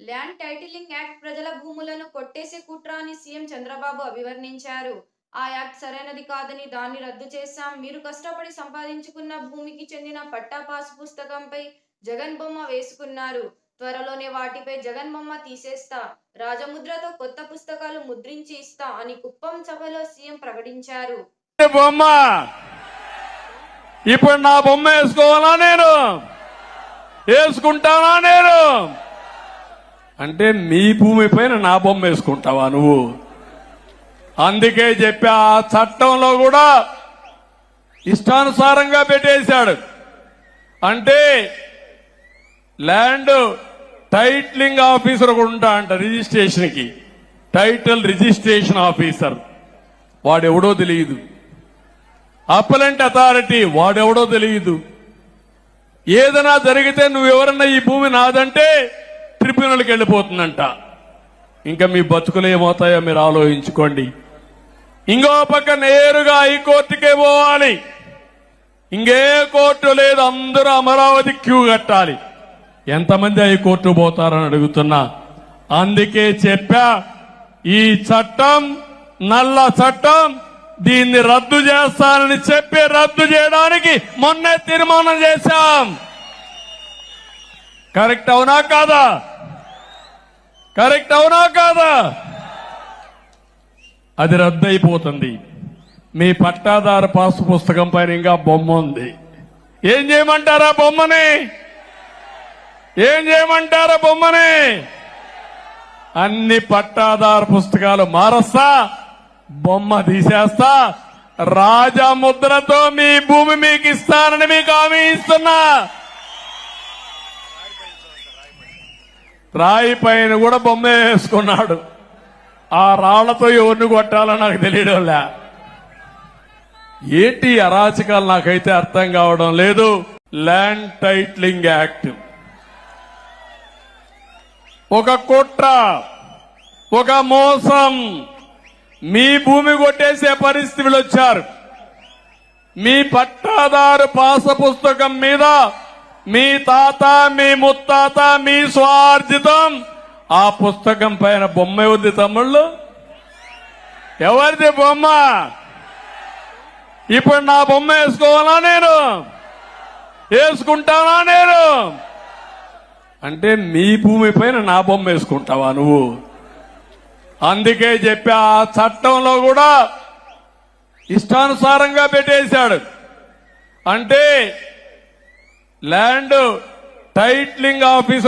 Land titling act ప్రజల భూములను కొట్టేసే కుట్ర అని సీఎం చంద్రబాబు అభివర్ణించారు. ఆ యాక్ట్ సరైనది కాదని దాన్ని రద్దు చేశాం. మీరు కష్టపడి సంపాదించుకున్న భూమికి చెందిన పట్టా పాసు పుస్తకంపై జగన్ బొమ్మ వేసుకున్నారు. త్వరలోనే వాటిపై జగన్ బొమ్మ తీసేస్తా. రాజముద్రతో కొత్త పుస్తకాలు ముద్రించి ఇస్తా అని కుప్పం సభలో సీఎం ప్రకటించారు. బొమ్మ? ఇప్పుడు నా బొమ్మ వేసుకోవాలా నేను? వేసుకుంటానా నేను? అంటే నీ భూమి పైన నా బొమ్మ వేసుకుంటావా నువ్వు? అందుకే చెప్పా ఆ చట్టంలో కూడా ఇష్టానుసారంగా పెట్టేశాడు. అంటే ల్యాండ్ టైట్లింగ్ ఆఫీసర్ కూడా ఉంటా అంట రిజిస్ట్రేషన్కి. Title registration officer. వాడెవడో తెలియదు అప్పలెంట్ అథారిటీ వాడెవడో తెలియదు ఏదైనా జరిగితే నువ్వెవరన్నా ఈ భూమి నాదంటే ట్రిబ్యునల్కి వెళ్ళిపోతుందంట. ఇంకా మీ బతుకులు ఏమవుతాయో మీరు ఆలోచించుకోండి. ఇంకో పక్క నేరుగా హైకోర్టుకే పోవాలి. ఇంకే కోర్టు లేదు అందరూ అమరావతి క్యూ కట్టాలి. ఎంతమంది హైకోర్టు పోతారని అడుగుతున్నా. అందుకే చెప్పా ఈ చట్టం నల్ల చట్టం దీన్ని రద్దు చేస్తానని చెప్పి రద్దు చేయడానికి మొన్నే తీర్మానం చేశాం. కరెక్ట్ అవునా కాదా? కరెక్ట్ అవునా కాదా? అది రద్దు అయిపోతుంది మీ పట్టాదారు పాసు పుస్తకం పైన ఇంకా బొమ్మ ఉంది. ఏం చేయమంటారా బొమ్మని? ఏం చేయమంటారా బొమ్మని? అన్ని పట్టాదారు పుస్తకాలు మారస్తా. బొమ్మ తీసేస్తా. రాజముద్రతో మీ భూమి మీకు ఇస్తానని మీకు హామీ ఇస్తున్నా. రాయి పైన కూడా బొమ్మ వేసుకున్నాడు. ఆ రాళ్ళతో ఎవరిని కొట్టాలో నాకు తెలియడంలే. ఏంటి అరాచకాలు నాకైతే అర్థం కావడం లేదు. ల్యాండ్ టైట్లింగ్ యాక్ట్ ఒక కుట్ర ఒక మోసం. మీ భూమి కొట్టేసే పరిస్థితులు వచ్చారు. మీ పట్టాదారు పాస పుస్తకం మీద మీ తాత మీ ముత్తాత మీ స్వార్జితం ఆ పుస్తకం పైన బొమ్మ ఉంది తమ్ముళ్ళు. ఎవరిది బొమ్మ? ఇప్పుడు నా బొమ్మ వేసుకోవాలా నేను? వేసుకుంటానా నేను? అంటే మీ భూమి పైన నా బొమ్మ వేసుకుంటావా నువ్వు? అందుకే చెప్పి ఆ చట్టంలో కూడా ఇష్టానుసారంగా పెట్టేశాడు. అంటే ల్యాండ్ టైట్లింగ్ ఆఫీసర్